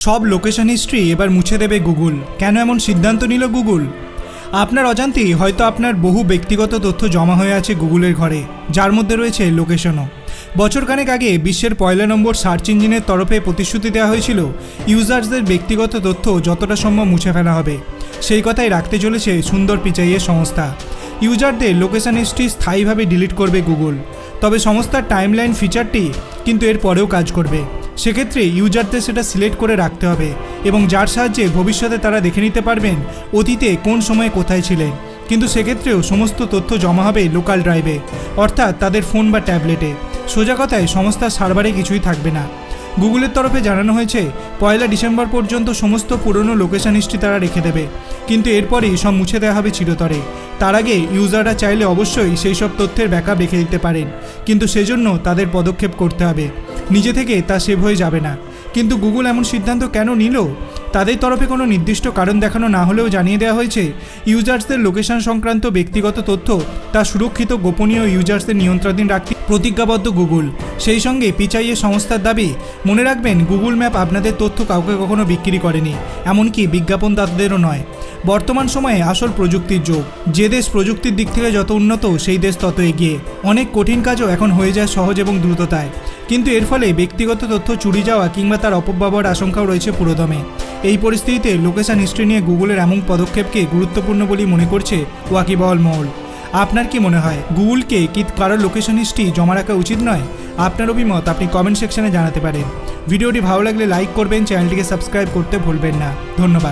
সব location history এবার মুছে দেবে গুগল। কেন এমন সিদ্ধান্ত নিল গুগল? আপনার অজান্তেই হয়তো আপনার বহু ব্যক্তিগত তথ্য জমা হয়ে আছে গুগলের ঘরে, যার মধ্যে রয়েছে লোকেশনও। বছরখানেক আগে বিশ্বের পয়লা নম্বর সার্চ ইঞ্জিনের তরফে প্রতিশ্রুতি দেওয়া হয়েছিল ইউজার্সদের ব্যক্তিগত তথ্য যতটা সম্ভব মুছে ফেলা হবে। সেই কথাই রাখতে চলেছে সুন্দর পিচাইয়ের সংস্থা। ইউজারদের লোকেশন হিস্ট্রি স্থায়ীভাবে ডিলিট করবে গুগল। তবে সংস্থার টাইমলাইন ফিচারটি কিন্তু এর পরেও কাজ করবে। সেক্ষেত্রে ইউজারদের সেটা সিলেক্ট করে রাখতে হবে এবং যার সাহায্যে ভবিষ্যতে তারা দেখে নিতে পারবেন অতীতে কোন সময়ে কোথায় ছিলেন। কিন্তু সেক্ষেত্রেও সমস্ত তথ্য জমা হবে লোকাল ড্রাইভে, অর্থাৎ তাদের ফোন বা ট্যাবলেটে। সোজা কথায় সংস্থার সার্ভারে কিছুই থাকবে না। গুগলের তরফে জানানো হয়েছে, পয়লা ডিসেম্বর পর্যন্ত সমস্ত পুরনো লোকেশন হিস্ট্রি তারা রেখে দেবে। কিন্তু এরপরেই সব মুছে দেওয়া হবে চিরতরে। তার আগে ইউজাররা চাইলে অবশ্যই সেই সব তথ্যের ব্যাকআপ রেখে দিতে পারেন। কিন্তু সেজন্য তাদের পদক্ষেপ করতে হবে। নিজে থেকে তা সেভ হয়ে যাবে না। কিন্তু গুগল এমন সিদ্ধান্ত কেন নিল? তাদের তরফে কোনো নির্দিষ্ট কারণ দেখানো না হলেও জানিয়ে দেওয়া হয়েছে, ইউজার্সদের লোকেশন সংক্রান্ত ব্যক্তিগত তথ্য তা সুরক্ষিত গোপনীয় ইউজার্সদের নিয়ন্ত্রণাধীন রাখতে প্রতিজ্ঞাবদ্ধ গুগল। সেই সঙ্গে পিচাইয়ের সংস্থার দাবি, মনে রাখবেন, গুগল ম্যাপ আপনাদের তথ্য কাউকে কখনো বিক্রি করেনি। এমনকি বিজ্ঞাপনদাতাদেরও নয়। বর্তমান সময়ে আসল প্রযুক্তির যুগ। যে দেশ প্রযুক্তির দিক থেকে যত উন্নত, সেই দেশ তত এগিয়ে। অনেক কঠিন কাজও এখন হয়ে যায় সহজ এবং দ্রুততায়। কিন্তু এর ফলে ব্যক্তিগত তথ্য চুরি যাওয়া কিংবা তার অপব্যবহার আশঙ্কাও রয়েছে পুরোদমে। এই পরিস্থিতিতে লোকেশন হিস্ট্রি নিয়ে গুগলের এমন পদক্ষেপকে গুরুত্বপূর্ণ বলেই মনে করছে ওয়াকিবহল মহল। আপনার কি মনে হয়, গুগলকে কি কারোর লোকেশন হিস্ট্রি জমা রাখা উচিত নয়? আপনার অভিমত আপনি কমেন্ট সেকশনে জানাতে পারেন। ভিডিওটি ভালো লাগলে লাইক করবেন, চ্যানেলটিকে সাবস্ক্রাইব করতে ভুলবেন না। ধন্যবাদ।